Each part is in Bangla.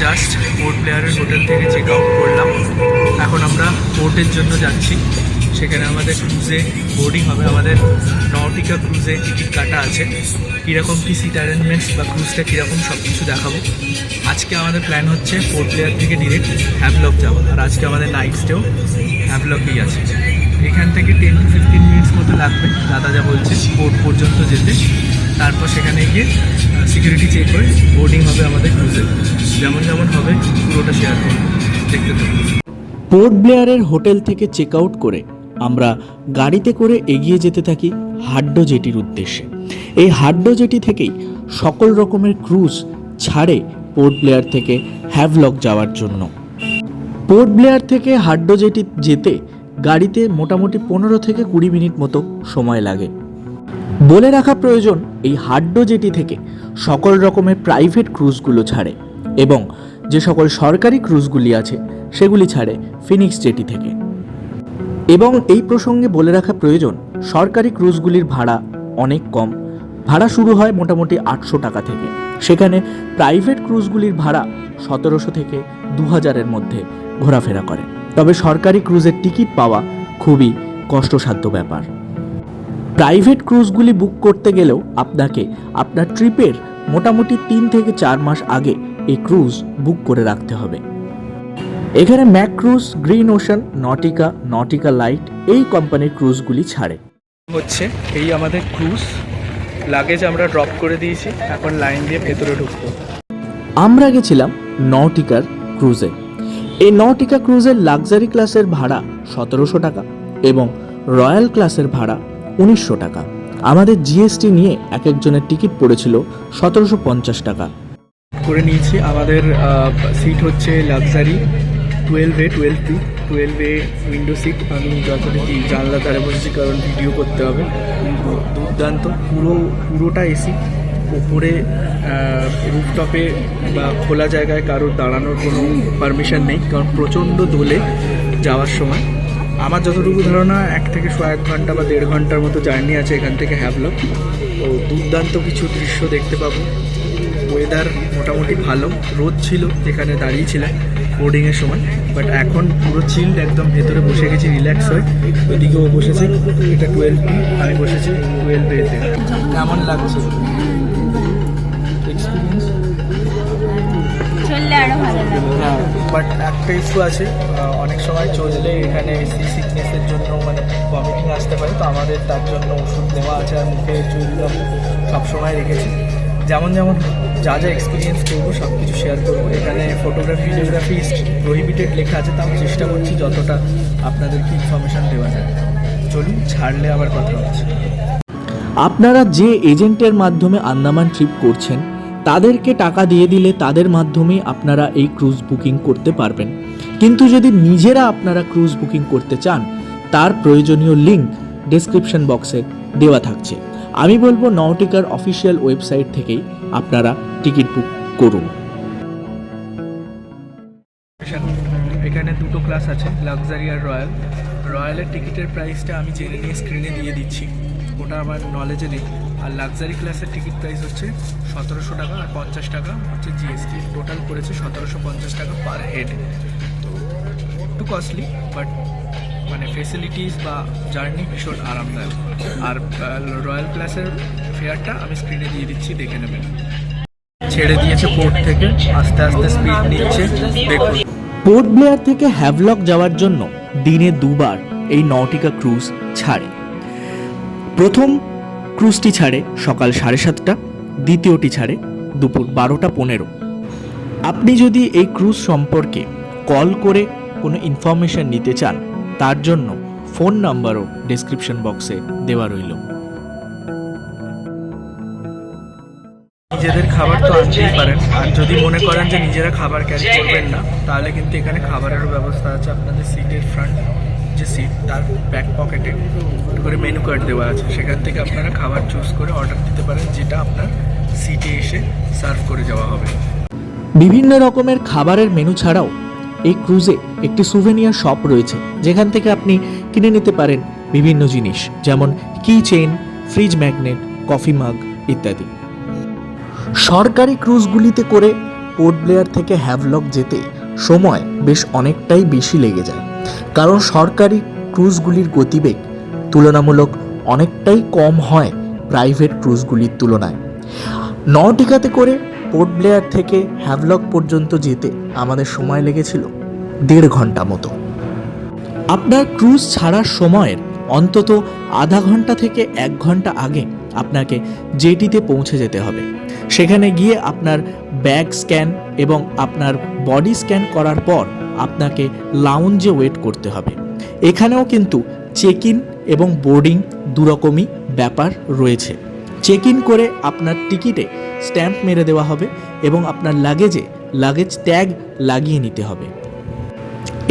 জাস্ট পোর্ট প্লেয়ারের হোটেল থেকে চেক আউট করলাম। এখন আমরা পোর্টের জন্য যাচ্ছি। সেখানে আমাদের ক্রুজে বোর্ডিং হবে। আমাদের নটিকা ক্রুজে টিকিট কাটা আছে। কীরকম কী সিট অ্যারেঞ্জমেন্টস বা ক্রুজটা কীরকম সব কিছু দেখাবো। আজকে আমাদের প্ল্যান হচ্ছে পোর্ট প্লেয়ার থেকে ডিরেক্ট হ্যাভলক যাওয়া। আর আজকে আমাদের নাইট স্টেও হ্যাভলকেই আছে। এখান থেকে টেন টু ফিফটিন মিনিটস মতো লাগবে। দাদা যা বলছে পোর্ট পর্যন্ত যেতে। তারপর সেখানে গিয়ে সিকিউরিটি চেক করে বোর্ডিং হবে আমাদের ক্রুজে যেমন যেমন হবে, পুরোটা শেয়ার করব। দেখতে থাকুন। পোর্ট ব্লেয়ারের হোটেল থেকে চেক আউট করে আমরা গাড়িতে করে এগিয়ে যেতে থাকি হাড্ডো জেটির উদ্দেশ্যে। এই হাড্ডো জেটি থেকেই সকল রকমের ক্রুজ ছাড়ে পোর্ট ব্লেয়ার থেকে হ্যাভলক যাওয়ার জন্য। পোর্ট ব্লেয়ার থেকে হাড্ডো জেটি যেতে গাড়িতে মোটামুটি পনেরো থেকে কুড়ি মিনিট মতো সময় লাগে। বলে রাখা প্রয়োজন এই হাড্ডো জেটি থেকে সকল রকমের প্রাইভেট ক্রুজগুলো ছাড়ে এবং যে সকল সরকারি ক্রুজগুলি আছে সেগুলি ছাড়ে ফিনিক্স জেটি থেকে। এবং এই প্রসঙ্গে বলে রাখা প্রয়োজন, সরকারি ক্রুজগুলির ভাড়া অনেক কম। ভাড়া শুরু হয় মোটামুটি আটশো টাকা থেকে। সেখানে প্রাইভেট ক্রুজগুলির ভাড়া সতেরোশো থেকে দু হাজারের মধ্যে ঘোরাফেরা করে। তবে সরকারি ক্রুজের টিকিট পাওয়া খুবই কষ্টসাধ্য ব্যাপার। প্রাইভেট ক্রুজগুলি বুক করতে গেলেও আপনাকে আপনার ট্রিপের মোটামুটি তিন থেকে চার মাস আগে এই ক্রুজ বুক করে রাখতে হবে। এখানে Makruzz Green Ocean Nautika Nautika lite এই কোম্পানির ক্রুজগুলি ছাড়ে। হচ্ছে এই আমাদের ক্রুজ। লাগেজ আমরা ড্রপ করে দিয়েছি এখন লাইন দিয়ে ভেতরে ঢুকবো। আমরা গেছিলাম নটিকার ক্রুজে। এই নটিকা ক্রুজের লাক্সারি ক্লাসের ভাড়া সতেরোশো টাকা এবং রয়্যাল ক্লাসের ভাড়া উনিশশো টাকা। আমাদের জিএসটি নিয়ে এক একজনের টিকিট পড়েছিল সতেরোশো পঞ্চাশ টাকা। করে নিয়েছি। আমাদের সিট হচ্ছে luxury twelve A twelve P twelve A window seat আমি যথারীতি জানলা ধারে বসেছি, কারণ ভিডিও করতে হবে। দুর্দান্ত। পুরো, পুরোটা এসি ওপরে রুফটপে বা খোলা জায়গায় কারোর দাঁড়ানোর কোনো পারমিশন নেই, কারণ প্রচণ্ড দোলে যাওয়ার সময়। আমার যতটুকু ধারণা, এক থেকে শো এক ঘণ্টা বা দেড় ঘণ্টার মতো জার্নি আছে এখান থেকে হ্যাভলক তো দুর্দান্ত কিছু দৃশ্য দেখতে পাবো। ওয়েদার মোটামুটি ভালো। রোদ ছিল, যেখানে দাঁড়িয়েছিলাম বোর্ডিংয়ের সময়। বাট এখন পুরো চিল্ড একদম ভেতরে বসে গেছি রিল্যাক্স হয়ে। ওইদিকে ও বসেছে, এটা টুয়েলভ আমি বসেছি টুয়েলভ এতে কেমন লাগছে? হ্যাঁ। বাট একটা ইস্যু আছে অনেক সময় চললে এখানে সি সিকনেসের জন্য মানে ভমিটিং আসতে পারে তো আমাদের তার জন্য ওষুধ দেওয়া আছে আর মুখে চুলদম সবসময় রেখেছি। যেমন যেমন যা যা এক্সপিরিয়েন্স করব সব কিছু শেয়ার করব। এখানে ফটোগ্রাফি ভিডিওগ্রাফি প্রহিবিটেড লেখা আছে তা আমি চেষ্টা করছি যতটা আপনাদেরকে ইনফরমেশান দেওয়া যায়। চলুন ছাড়লে আবার কথা হচ্ছে। আপনারা যে এজেন্টের মাধ্যমে আন্দামান ট্রিপ করছেন তাদেরকে টাকা দিয়ে দিলে তাদের মাধ্যমেই আপনারা এই ক্রুজ বুকিং করতে পারবেন। কিন্তু যদি নিজেরা আপনারা ক্রুজ বুকিং করতে চান, তার প্রয়োজনীয় লিঙ্ক ডেসক্রিপশন বক্সে দেওয়া থাকছে। আমি বলব নটিকার অফিসিয়াল ওয়েবসাইট থেকেই আপনারা টিকিট বুক করুন। এখানে দুটো ক্লাস আছে, লাক্সারি আর রয়্যাল। রয়্যালের টিকিটের প্রাইসটা আমি জেনে নিয়ে স্ক্রিনে দিয়ে দিচ্ছি। ওটা আমার নলেজে নেই আর লাক্সারি ক্লাসের টিকিট প্রাইস হচ্ছে সতেরোশো টাকা আর পঞ্চাশ টাকা হচ্ছে জিএসটি টোটাল পড়েছে সতেরোশো পঞ্চাশ টাকা পার হেড তো একটু কস্টলি বাট মানে ফেসিলিটিস বা জার্নি ভীষণ আরামদায়ক। আর রয়্যাল ক্লাসের ফেয়ারটা আমি স্ক্রিনে দিয়ে দিচ্ছি, দেখে নেবেন। ছেড়ে দিয়েছে পোর্ট থেকে, আস্তে আস্তে স্পিড নিচ্ছে, দেখুন। পোর্ট ব্লেয়ার থেকে হ্যাভলক যাওয়ার জন্য দিনে দুবার এই নটিকা ক্রুজ ছাড়ে। প্রথম ক্রুজটি ছাড়ে সকাল সাড়ে সাতটা, দ্বিতীয়টি ছাড়ে দুপুর বারোটা পনেরো। আপনি যদি এই ক্রুজ সম্পর্কে কল করে কোনো ইনফরমেশন নিতে চান, তার জন্য ফোন নাম্বারও ডেসক্রিপশন বক্সে দেওয়া রইল। নিজেদের খাবার তো আনতেই পারেন। আর যদি মনে করেন যে নিজেরা খাবার ক্যারি করবেন না, তাহলে কিন্তু এখানে খাবারেরও ব্যবস্থা আছে। আপনাদের সিটের ফ্রন্ট যে সিট তার ব্যাক পকেটে করে মেনু কার্ড দেওয়া আছে, সেখান থেকে আপনারা খাবার চুজ করে অর্ডার দিতে পারেন, যেটা আপনার সিটে এসে সার্ভ করে যাওয়া হবে। বিভিন্ন রকমের খাবারের মেনু ছাড়াও এই ক্রুজে একটি সুভেনিয়ার শপ রয়েছে, যেখান থেকে আপনি কিনে নিতে পারেন বিভিন্ন জিনিস, যেমন কি চেইন ফ্রিজ ম্যাগনেট কফি মাগ ইত্যাদি। সরকারি ক্রুজগুলিতে করে পোর্ট ব্লেয়ার থেকে হ্যাভলক যেতে সময় বেশ অনেকটাই বেশি লেগে যায়। কারণ সরকারি ক্রুজগুলির গতিবেগ তুলনামূলক অনেকটাই কম হয় প্রাইভেট ক্রুজগুলির তুলনায়। নটিকাতে করে পোর্ট ব্লেয়ার থেকে হ্যাভলক পর্যন্ত যেতে আমাদের সময় লেগেছিল দেড় ঘণ্টা মতো। আপনার ক্রুজ ছাড়ার সময়ের অন্তত আধা ঘণ্টা থেকে এক ঘণ্টা আগে আপনাকে জেটিতে পৌঁছে যেতে হবে। সেখানে গিয়ে আপনার ব্যাগ স্ক্যান এবং আপনার বডি স্ক্যান করার পর আপনাকে লাউঞ্জে ওয়েট করতে হবে। এখানেও কিন্তু চেক ইন এবং বোর্ডিং দুরকমই ব্যাপার রয়েছে। চেক ইন করে আপনার টিকিটে স্ট্যাম্প মেরে দেওয়া হবে এবং আপনার লাগেজে লাগেজ ট্যাগ লাগিয়ে নিতে হবে।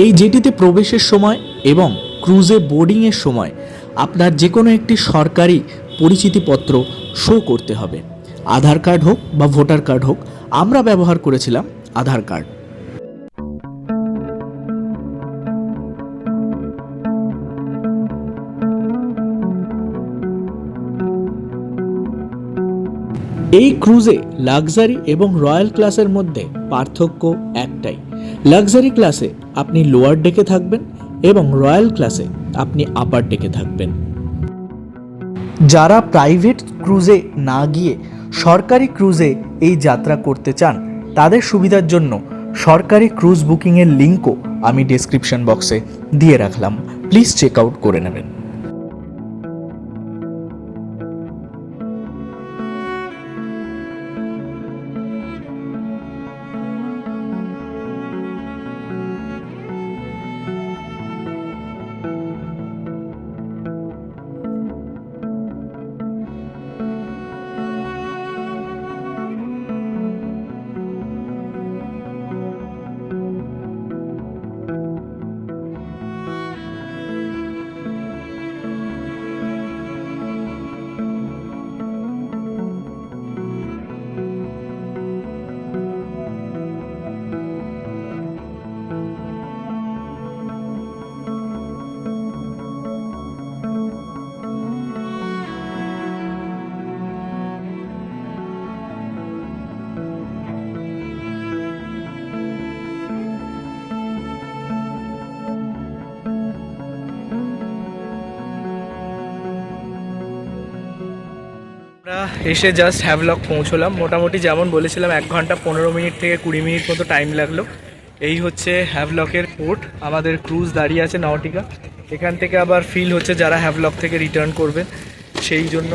এই জেটিতে প্রবেশের সময় এবং ক্রুজে বোর্ডিংয়ের সময় আপনার যে কোনো একটি সরকারি পরিচিতিপত্র শো করতে হবে। আধার কার্ড হোক বা ভোটার কার্ড হোক, আমরা ব্যবহার করেছিলাম আধার কার্ড এই ক্রুজে লাক্সারি এবং রয়্যাল ক্লাসের মধ্যে পার্থক্য একটাই। লাক্সারি ক্লাসে আপনি লোয়ার ডেকে থাকবেন এবং রয়্যাল ক্লাসে আপনি আপার ডেকে থাকবেন। যারা প্রাইভেট ক্রুজে না গিয়ে সরকারি ক্রুজে এই যাত্রা করতে চান, তাদের সুবিধার জন্য সরকারি ক্রুজ বুকিংয়ের লিঙ্কও আমি ডেসক্রিপশন বক্সে দিয়ে রাখলাম। প্লিজ চেক আউট করে নেবেন। এসে জাস্ট হ্যাভলক পৌঁছলাম। মোটামুটি যেমন বলেছিলাম, এক ঘণ্টা পনেরো মিনিট থেকে কুড়ি মিনিট মতো টাইম লাগল। এই হচ্ছে হ্যাভলকের পোর্ট আমাদের ক্রুজ দাঁড়িয়ে আছে নটিকা এখান থেকে আবার ফিল হচ্ছে যারা হ্যাভলক থেকে রিটার্ন করবেন সেই জন্য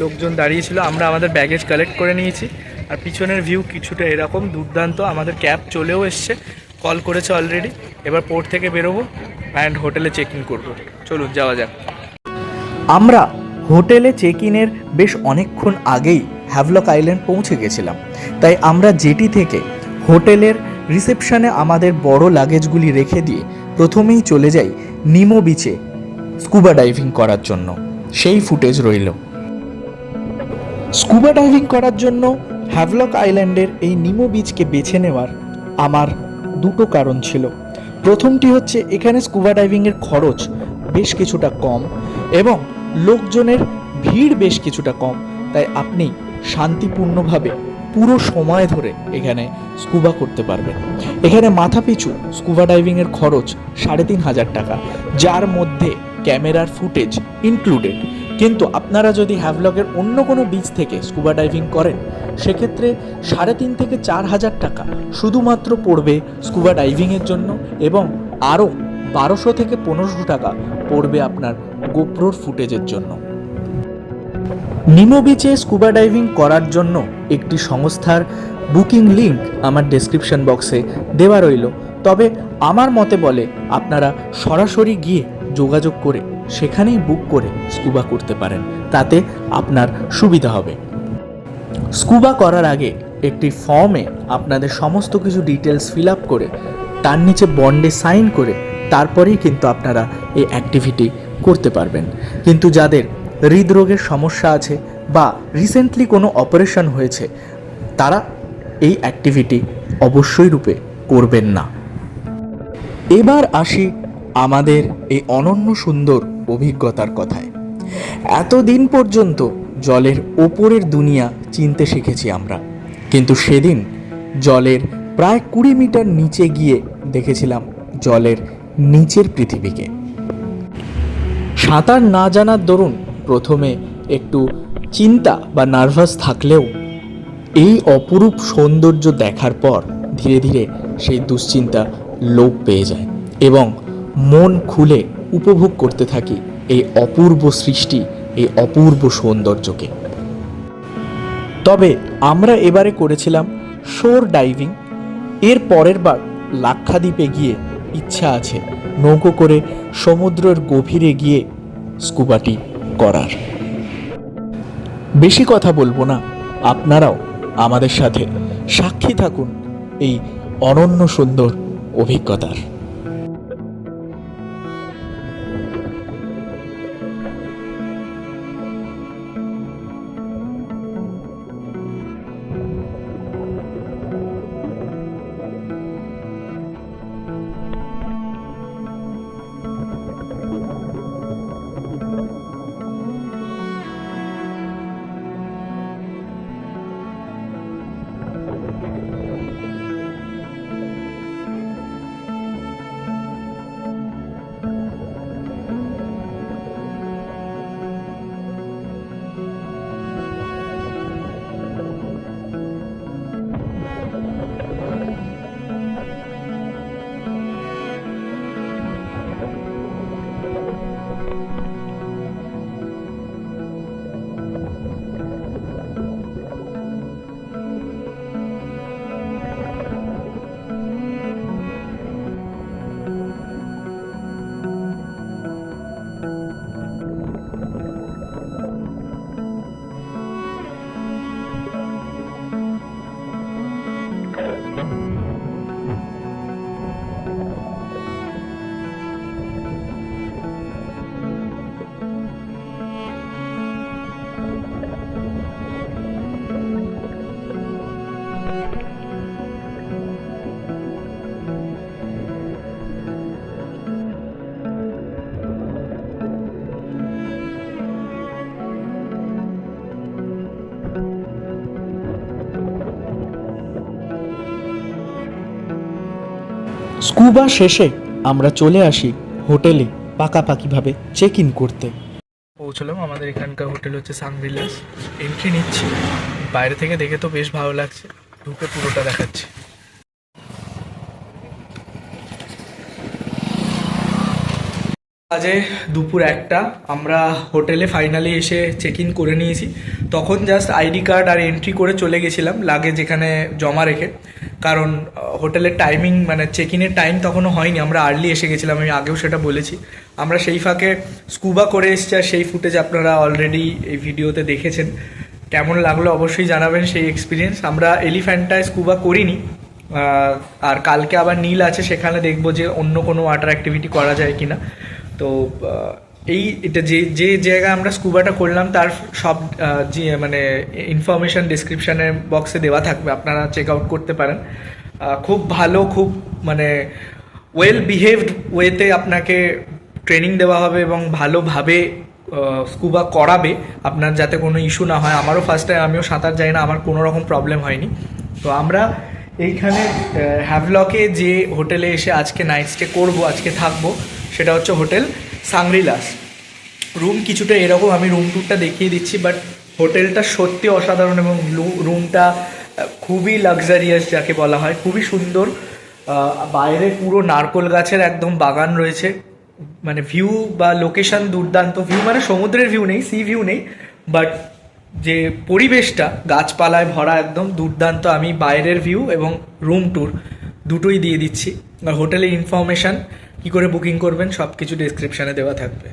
লোকজন দাঁড়িয়েছিল। আমরা আমাদের ব্যাগেজ কালেক্ট করে নিয়েছি। আর পিছনের ভিউ কিছুটা এরকম, দুর্দান্ত। আমাদের ক্যাব চলেও এসছে। কল করেছে অলরেডি এবার পোর্ট থেকে বেরোবো অ্যান্ড হোটেলে চেক ইন করব। চলুন, যাওয়া যাক। আমরা হোটেলে চেক ইনের বেশ অনেকক্ষণ আগেই হ্যাভলক আইল্যান্ড পৌঁছে গেছিলাম। তাই আমরা জেটি থেকে হোটেলের রিসেপশনে আমাদের বড় লাগেজগুলি রেখে দিয়ে প্রথমেই চলে যাই নিমো বিচে স্কুবা ডাইভিং করার জন্য। সেই ফুটেজ রইল। স্কুবা ডাইভিং করার জন্য হ্যাভলক আইল্যান্ডের এই নিমো বিচকে বেছে নেওয়ার আমার দুটো কারণ ছিল। প্রথমটি হচ্ছে, এখানে স্কুবা ডাইভিংয়ের খরচ বেশ কিছুটা কম এবং লোকজনের ভিড় বেশ কিছুটা কম। তাই আপনি শান্তিপূর্ণভাবে পুরো সময় ধরে এখানে স্কুবা করতে পারবেন। এখানে মাথাপিছু স্কুবা ডাইভিংয়ের খরচ সাড়ে তিন হাজার টাকা, যার মধ্যে ক্যামেরার ফুটেজ ইনক্লুডেড। কিন্তু আপনারা যদি হ্যাভলগের অন্য কোনো বিচ থেকে স্কুবা ডাইভিং করেন, সেক্ষেত্রে সাড়ে তিন থেকে চার হাজার টাকা শুধুমাত্র পড়বে স্কুবা ডাইভিংয়ের জন্য এবং আরও বারোশো থেকে পনেরোশো টাকা পড়বে আপনার গোপ্রোর ফুটেজের জন্য। নিমো বিচে স্কুবা ডাইভিং করার জন্য একটি সংস্থার বুকিং লিংক আমার ডেসক্রিপশন বক্সে দেওয়া রইল। তবে আমার মতে বলে আপনারা সরাসরি গিয়ে যোগাযোগ করে সেখানেই বুক করে স্কুবা করতে পারেন। তাতে আপনার সুবিধা হবে। স্কুবা করার আগে একটি ফর্মে আপনাদের সমস্ত কিছু ডিটেলস ফিল আপ করে, তার নিচে বন্ডে সাইন করে, তারপরেই কিন্তু আপনারা এই অ্যাক্টিভিটি করতে পারবেন। কিন্তু যাদের হৃদরোগের সমস্যা আছে বা রিসেন্টলি কোনো অপারেশন হয়েছে, তারা এই অ্যাক্টিভিটি অবশ্যই রূপে করবেন না। এবার আসি আমাদের এই অনন্য সুন্দর অভিজ্ঞতার কথায়। এতদিন পর্যন্ত জলের ওপরের দুনিয়া চিনতে শিখেছি আমরা। কিন্তু সেদিন জলের প্রায় কুড়ি মিটার নিচে গিয়ে দেখেছিলাম জলের নিচের পৃথিবীকে। সাঁতার না জানার দরুন প্রথমে একটু চিন্তা বা নার্ভাস থাকলেও এই অপরূপ সৌন্দর্য দেখার পর ধীরে ধীরে সেই দুশ্চিন্তা লোপ পেয়ে যায় এবং মন খুলে উপভোগ করতে থাকি এই অপূর্ব সৃষ্টি, এই অপূর্ব সৌন্দর্যকে। তবে আমরা এবারে করেছিলাম শোর ডাইভিং। এর পরের বার লাক্ষাদ্বীপে গিয়ে ইচ্ছা আছে নৌকো করে সমুদ্রের গভীরে গিয়ে স্কুবাটি করার। বেশি কথা বলব না, আপনারাও আমাদের সাথে সাক্ষী থাকুন এই অনন্য সুন্দর অভিজ্ঞতার। স্কুবা শেষে আমরা চলে আসি হোটেলে পাকাপাকিভাবে চেক ইন করতে। পৌঁছলাম, আমাদের এখানকার হোটেল হচ্ছে সাংভিলাস এন্ট্রি নিচ্ছি। বাইরে থেকে দেখে তো বেশ ভালো লাগছে। ঢুকে পুরোটা দেখাচ্ছি। আজে দুপুর একটা, আমরা হোটেলে ফাইনালি এসে চেক ইন করে নিয়েছি। তখন জাস্ট আইডি কার্ড আর এন্ট্রি করে চলে গেছিলাম লাগে যেখানে জমা রেখে। কারণ হোটেলের টাইমিং মানে চেক ইনের টাইম তখনও হয়নি, আমরা আর্লি এসে গেছিলাম, আমি আগেও সেটা বলেছি। আমরা সেই ফাঁকে স্কুবা করে এসেছি আর সেই ফুটেজ আপনারা অলরেডি এই ভিডিওতে দেখেছেন। কেমন লাগল অবশ্যই জানাবেন সেই এক্সপিরিয়েন্স আমরা এলিফ্যান্টায় স্কুবা করিনি আর কালকে আবার নীল আছে, সেখানে দেখব যে অন্য কোনো ওয়াটার অ্যাক্টিভিটি করা যায় কিনা। তো এই এটা যে যে জায়গায় আমরা স্কুবাটা করলাম, তার সব যে মানে ইনফরমেশন ডিসক্রিপশানের বক্সে দেওয়া থাকবে, আপনারা চেক আউট করতে পারেন। খুব ভালো, খুব মানে ওয়েল বিহেভড ওয়েতে আপনাকে ট্রেনিং দেওয়া হবে এবং ভালোভাবে স্কুবা করাবে। আপনার যাতে কোনো ইস্যু না হয়। আমারও ফার্স্ট টাইম আমিও সাঁতার যাই না, আমার কোনো রকম প্রবলেম হয়নি। তো আমরা এইখানে হ্যাভলকে যে হোটেলে এসে আজকে নাইট স্টে করব, আজকে থাকব সেটা হচ্ছে হোটেল সাংরিলাস। রুম কিছুটা এরকম, আমি রুম টুরটা দেখিয়ে দিচ্ছি, বাট হোটেলটা সত্যি অসাধারণ এবং রুমটা খুবই লাক্সারিয়াস যাকে বলা হয়, খুবই সুন্দর। বাইরে পুরো নারকোল গাছের একদম বাগান রয়েছে। মানে ভিউ বা লোকেশন দুর্দান্ত ভিউ মানে সমুদ্রের ভিউ নেই সি ভিউ নেই বাট যে পরিবেশটা, গাছপালায় ভরা একদম দুর্দান্ত, আমি বাইরের ভিউ এবং রুম ট্যুর দুটোই দিয়ে দিচ্ছি। আর হোটেলের ইনফরমেশান কী করে বুকিং করবেন সব কিছু ডিসক্রিপশানে দেওয়া থাকবে।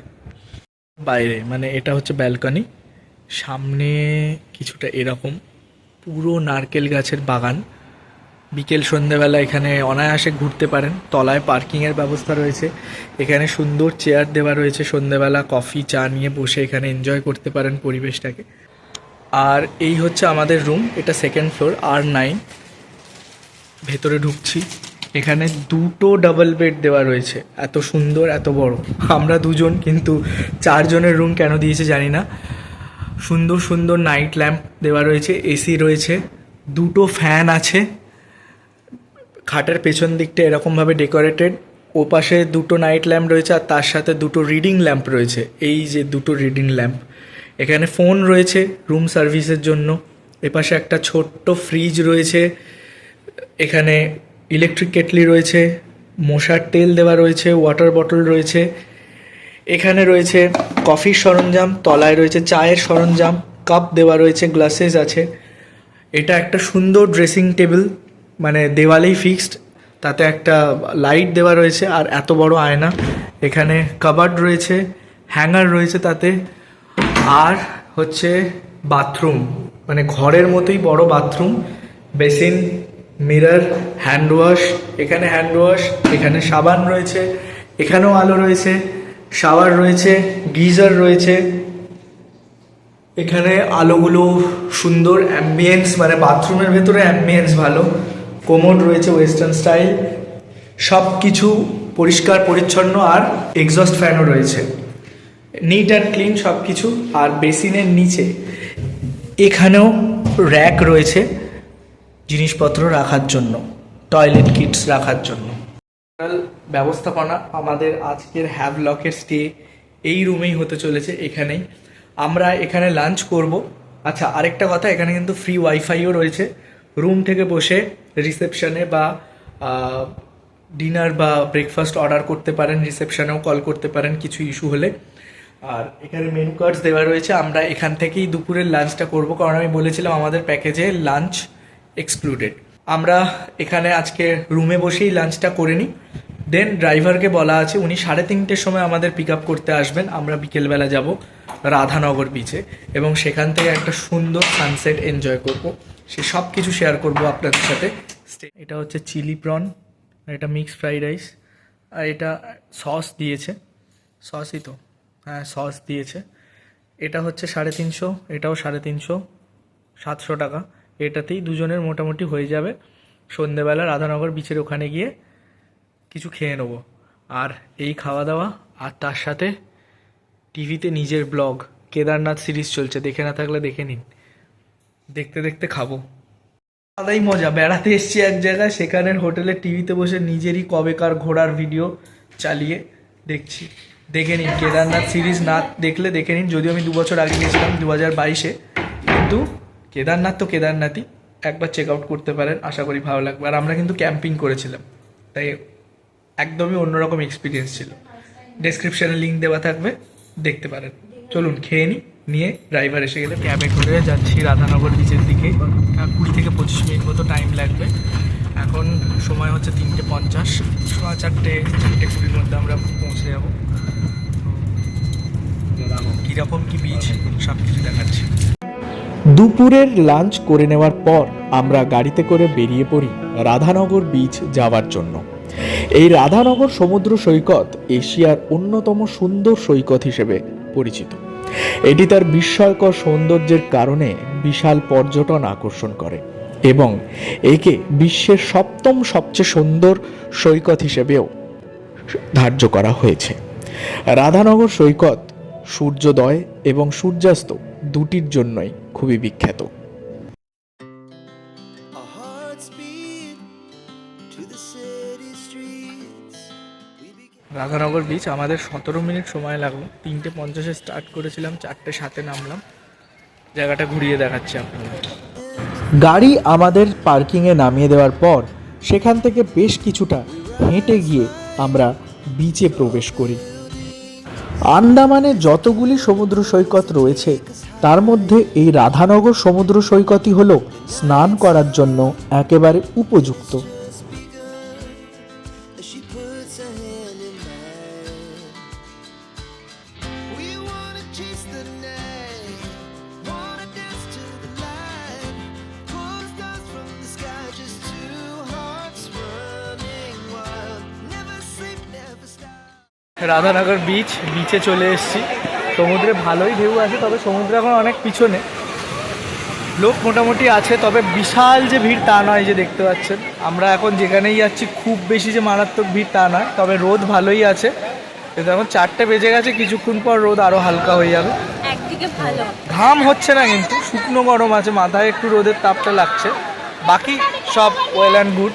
বাইরে মানে এটা হচ্ছে ব্যালকনি সামনে কিছুটা এরকম পুরো নারকেল গাছের বাগান। বিকেল সন্ধেবেলা এখানে অনায়াসে ঘুরতে পারেন, তলায় পার্কিংয়ের ব্যবস্থা রয়েছে। এখানে সুন্দর চেয়ার দেওয়া রয়েছে সন্ধেবেলা কফি চা নিয়ে বসে এখানে এনজয় করতে পারেন পরিবেশটাকে। আর এই হচ্ছে আমাদের রুম এটা সেকেন্ড ফ্লোর আর নাইন ভেতরে ঢুকছি। এখানে দুটো ডাবল বেড দেওয়া রয়েছে। এত সুন্দর, এত বড়। আমরা দুজন, কিন্তু চারজনের রুম কেন দিয়েছে জানি না। সুন্দর সুন্দর নাইট ল্যাম্প দেওয়া রয়েছে এসি রয়েছে, দুটো ফ্যান আছে। খাটের পেছন দিকটা এরকমভাবে ডেকোরেটেড ও পাশে দুটো নাইট ল্যাম্প রয়েছে, আর তার সাথে দুটো রিডিং ল্যাম্প রয়েছে। এই যে দুটো রিডিং ল্যাম্প এখানে ফোন রয়েছে রুম সার্ভিসের জন্য। এপাশে একটা ছোট্ট ফ্রিজ রয়েছে। এখানে ইলেকট্রিক কেটলি রয়েছে, মশার তেল দেওয়া রয়েছে ওয়াটার বটল রয়েছে, এখানে রয়েছে কফির সরঞ্জাম, তলায় রয়েছে চায়ের সরঞ্জাম কাপ দেওয়া রয়েছে গ্লাসেস আছে। এটা একটা সুন্দর ড্রেসিং টেবিল মানে দেওয়ালেই ফিক্সড তাতে একটা লাইট দেওয়া রয়েছে আর এত বড় আয়না। এখানে কাবার্ড রয়েছে হ্যাঙ্গার রয়েছে তাতে, আর হচ্ছে বাথরুম মানে ঘরের মতোই বড় bathroom basin mirror hand wash এখানে হ্যান্ড ওয়াশ এখানে সাবান রয়েছে, এখানেও আলো রয়েছে শাওয়ার রয়েছে, গিজার রয়েছে। এখানে আলোগুলো সুন্দর অ্যাম্বিয়েন্স মানে বাথরুমের ভেতরে অ্যাম্বিয়েন্স ভালো কোমোড রয়েছে ওয়েস্টার্ন স্টাইল সব কিছু পরিষ্কার, পরিচ্ছন্ন আর এক্সস্ট ফ্যানও রয়েছে। নিট অ্যান্ড ক্লিন সব কিছু আর বেসিনের নিচে, এখানেও র্যাক রয়েছে। জিনিসপত্র রাখার জন্য টয়লেট কিটস রাখার জন্য। ব্যবস্থাপনা আমাদের আজকের হ্যাভলকের স্টে এই রুমেই হতে চলেছে এখানেই। আমরা এখানে লাঞ্চ করব। আচ্ছা আরেকটা কথা, এখানে কিন্তু ফ্রি ওয়াইফাইও রয়েছে। রুম থেকে বসে রিসেপশনে বা ডিনার বা ব্রেকফাস্ট অর্ডার করতে পারেন রিসেপশনেও কল করতে পারেন, কিছু ইস্যু হলে। আর এখানে মেনু কার্ডস দেওয়া রয়েছে। আমরা এখান থেকেই দুপুরের লাঞ্চটা করব। কারণ আমি বলেছিলাম আমাদের প্যাকেজে লাঞ্চ এক্সক্লুডেড আমরা এখানে আজকে রুমে বসেই লাঞ্চটা করে নিই। দেন ড্রাইভারকে বলা আছে, উনি সাড়ে তিনটের সময় আমাদের পিক আপ করতে আসবেন। আমরা বিকেলবেলা যাব রাধানগর বিচে এবং সেখান থেকে একটা সুন্দর সানসেট এনজয় করব। সে সব কিছু শেয়ার করব আপনাদের সাথে। এটা হচ্ছে চিলি প্রন এটা মিক্স ফ্রাইড রাইস আর এটা সস দিয়েছে। সসই তো। হ্যাঁ সস দিয়েছে। এটা হচ্ছে সাড়ে তিনশো, এটাও সাড়ে তিনশো, সাতশো টাকা। এটাতেই দুজনের মোটামুটি হয়ে যাবে। সন্ধেবেলা রাধানগর বিচের ওখানে গিয়ে কিছু খেয়ে নেব। আর এই খাওয়া দাওয়া আর তার সাথে টিভিতে নিজের ব্লগ, কেদারনাথ সিরিজ চলছে। দেখে না থাকলে দেখে নিন। দেখতে দেখতে খাব। আলাদাই মজা। বেড়াতে এসছি এক জায়গায়, সেখানের হোটেলে টিভিতে বসে নিজেরই কবেকার ঘোরার ভিডিও চালিয়ে দেখছি। দেখে নিন, কেদারনাথ সিরিজ না দেখলে দেখে নিন। যদিও আমি দু বছর আগে গেছিলাম দু হাজার বাইশে, কিন্তু কেদারনাথ তো কেদারনাথই। একবার চেক আউট করতে পারেন, আশা করি ভালো লাগবে। আর আমরা কিন্তু ক্যাম্পিং করেছিলাম। তাই একদমই অন্যরকম এক্সপিরিয়েন্স ছিল। ডেসক্রিপশানে লিঙ্ক দেওয়া থাকবে, দেখতে পারেন। চলুন, খেয়ে নিই নিয়ে ড্রাইভার এসে গেলে ক্যাবে করে যাচ্ছি রাধানগর বিচের দিকে। কুড়ি থেকে পঁচিশ মিনিট মতো টাইম লাগবে। এখন সময় হচ্ছে তিনটে পঞ্চাশ। সোয়া চারটে চারটে কুড়ির মধ্যে আমরা পৌঁছে যাব। কীরকম কী বীজ সব কিছু দেখাচ্ছি। দুপুরের লাঞ্চ করে নেওয়ার পর আমরা গাড়িতে করে বেরিয়ে পড়ি রাধানগর বিচ যাওয়ার জন্য। এই রাধানগর সমুদ্র সৈকত এশিয়ার অন্যতম সুন্দর সৈকত হিসেবে পরিচিত। এটি তার বিস্ময়কর সৌন্দর্যের কারণে বিশাল পর্যটন আকর্ষণ করে এবং একে বিশ্বের সপ্তম সবচেয়ে সুন্দর সৈকত হিসেবেও ধার্য করা হয়েছে। রাধানগর সৈকত সূর্যোদয় এবং সূর্যাস্ত দুটির জন্যই খুবই বিখ্যাত. রাধানগর বিচ আমাদের সতেরো মিনিট সময় লাগল। তিনটে পঞ্চাশে স্টার্ট করেছিলাম চারটে সাথে নামলাম। জায়গাটা ঘুরিয়ে দেখাচ্ছি আপনাদের। গাড়ি আমাদের পার্কিংয়ে নামিয়ে দেওয়ার পর সেখান থেকে বেশ কিছুটা হেঁটে গিয়ে আমরা বিচে প্রবেশ করি। আন্দামানে যতগুলি সমুদ্র সৈকত রয়েছে, তার মধ্যে এই রাধানগর সমুদ্র সৈকতই হল স্নান করার জন্য একেবারে উপযুক্ত। রাধানগর বিচ বিচে চলে এসেছি। সমুদ্রে ভালোই ঢেউ আছে তবে সমুদ্র এখন অনেক পিছনে। লোক মোটামুটি আছে তবে বিশাল যে ভিড় তা নয় যে দেখতে পাচ্ছেন। আমরা এখন যেখানেই যাচ্ছি খুব বেশি যে মারাত্মক ভিড় তা নয় তবে রোদ ভালোই আছে। কিন্তু এখন চারটে বেজে গেছে কিছুক্ষণ পর রোদ আরও হালকা হয়ে যাবে। ঘাম হচ্ছে না কিন্তু শুকনো গরম আছে মাথায় একটু রোদের তাপটা লাগছে। বাকি সব ওয়েল অ্যান্ড গুড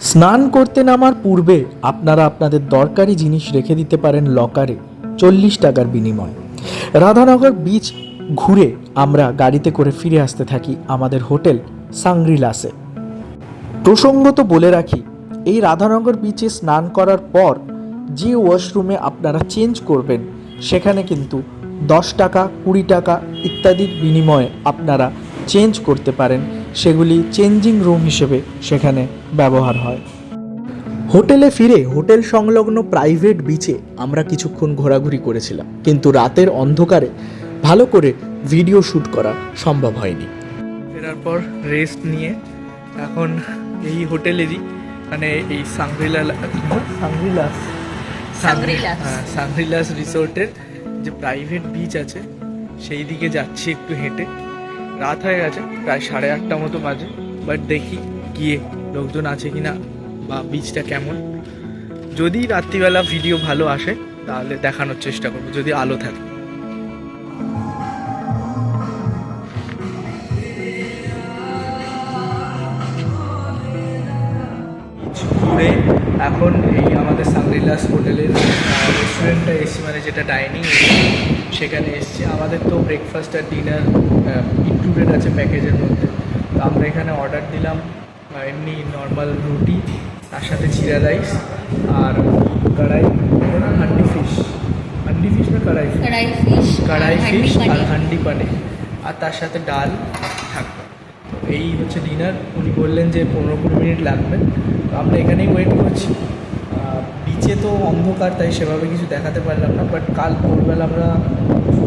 স্নান করতে নামার পূর্বে আপনারা আপনাদের দরকারি জিনিস রেখে দিতে পারেন লকারে চল্লিশ টাকার বিনিময়ে। রাধানগর বিচ ঘুরে আমরা গাড়িতে করে ফিরে আসতে থাকি আমাদের হোটেল সাংগ্রিলাসে প্রসঙ্গত বলে রাখি, এই রাধানগর বিচে স্নান করার পর যে ওয়াশরুমে আপনারা চেঞ্জ করবেন, সেখানে কিন্তু দশ টাকা, কুড়ি টাকা ইত্যাদির বিনিময়ে আপনারা চেঞ্জ করতে পারেন। সেগুলি চেঞ্জিং রুম হিসেবে সেখানে ব্যবহার হয়। হোটেলে ফিরে হোটেল সংলগ্ন প্রাইভেট বিচে আমরা কিছুক্ষণ ঘোরাঘুরি করেছিলাম কিন্তু রাতের অন্ধকারে ভালো করে ভিডিও শ্যুট করা সম্ভব হয়নি। ফেরার পর রেস্ট নিয়ে এখন এই হোটেলেরই মানে এই সাংগ্রিলা সাংগ্রিলাস। হ্যাঁ সাংগ্রিলাস রিসোর্টের যে প্রাইভেট বিচ আছে সেই দিকে যাচ্ছি একটু হেঁটে। রাত হয়ে গেছে, প্রায় সাড়ে আটটা মতো বাজে। বাট দেখি গিয়ে লোকজন আছে কি না বা বীজটা কেমন। যদি রাত্রিবেলা ভিডিও ভালো আসে, তাহলে দেখানোর চেষ্টা করব, যদি আলো থাকে। এখন এই আমাদের সাংরিলাস হোটেলের রেস্টুরেন্টটা এসি মানে যেটা ডাইনিং সেখানে এসেছি। আমাদের তো ব্রেকফাস্ট আর ডিনার ইনক্লুডেড আছে প্যাকেজের মধ্যে। তো আমরা এখানে অর্ডার দিলাম এমনি নর্মাল রুটি তার সাথে জিরা রাইস আর কড়াই না হান্ডি ফিশ হান্ডি ফিশ না কড়াই ফিশ কড়াই ফিশ কড়াই ফিশ আর হান্ডি পানির আর তার সাথে ডাল থাকবে। এই হচ্ছে ডিনার উনি বললেন যে পনেরো কুড়ি মিনিট লাগবে। তো আমরা এখানেই ওয়েট করছি। তো অন্ধকার তাই সেভাবে কিছু দেখাতে পারলাম না বাট কাল ভোরবেলা আমরা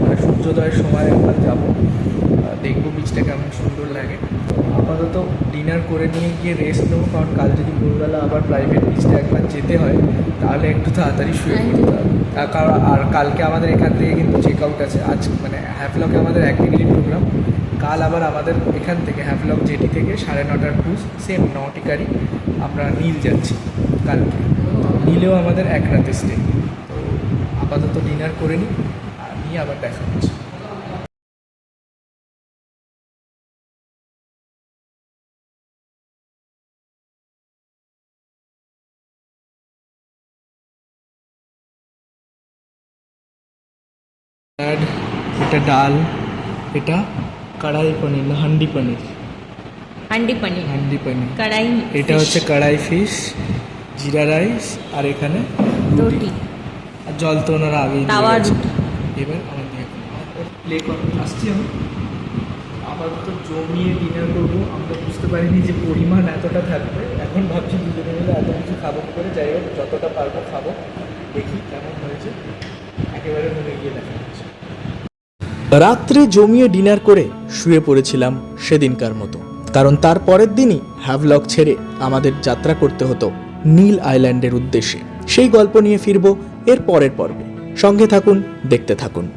মানে সূর্যোদয়ের সময় একবার যাব। দেখব বিচটা কেমন সুন্দর লাগে। আপাতত ডিনার করে নিয়ে গিয়ে রেস্ট নেব কারণ কাল যদি ভোরবেলা আবার প্রাইভেট বিচটা একবার যেতে হয় তাহলে একটু তাড়াতাড়ি শুয়ে পড়তে হবে। কারণ আর কালকে আমাদের এখান থেকে কিন্তু চেক আউট আছে। আজ মানে হ্যাভলকে আমাদের অ্যাক্টিভিটি প্রোগ্রাম কাল আবার আমাদের এখান থেকে হ্যাভলক জেটি থেকে সাড়ে নটার ক্রুজ সেম নটিকারই আমরা নীল যাচ্ছি কালকে। নীলেও আমাদের এক রাতে স্টে তো আপাতত ডিনার করে নিই আর নিয়ে আবার দেখা হচ্ছে। এটা ডাল এটা কড়াই পনির না হান্ডি পনির? হান্ডি পানির। হান্ডি পনির। কড়াই এটা হচ্ছে কড়াই ফিশ জিরা রাইস আর এখানে রুটি। আর জল তো ওনারা আগেই তাওয়া রুটি। এবার আমার দিয়ে প্লে কর। আসছি আমি। আপাতত জমিয়ে ডিনার করব। আমরা বুঝতে পারিনি যে পরিমাণ এতটা থাকবে। এখন ভাবছি দুজনে মিলে এত কিছু খাব করে। যাই হোক যতটা পারব খাব। দেখি কেমন হয়েছে। একেবারে রুমে গিয়ে দেখা হচ্ছে রাত্রে জমিয়ে ডিনার করে শুয়ে পড়েছিলাম সেদিনকার মতো। কারণ তার পরের দিনই হ্যাভলক ছেড়ে আমাদের যাত্রা করতে হতো। নীল আইল্যান্ডের উদ্দেশ্যে। সেই গল্প নিয়ে ফিরব এর পরের পর্বে। সঙ্গে থাকুন দেখতে থাকুন।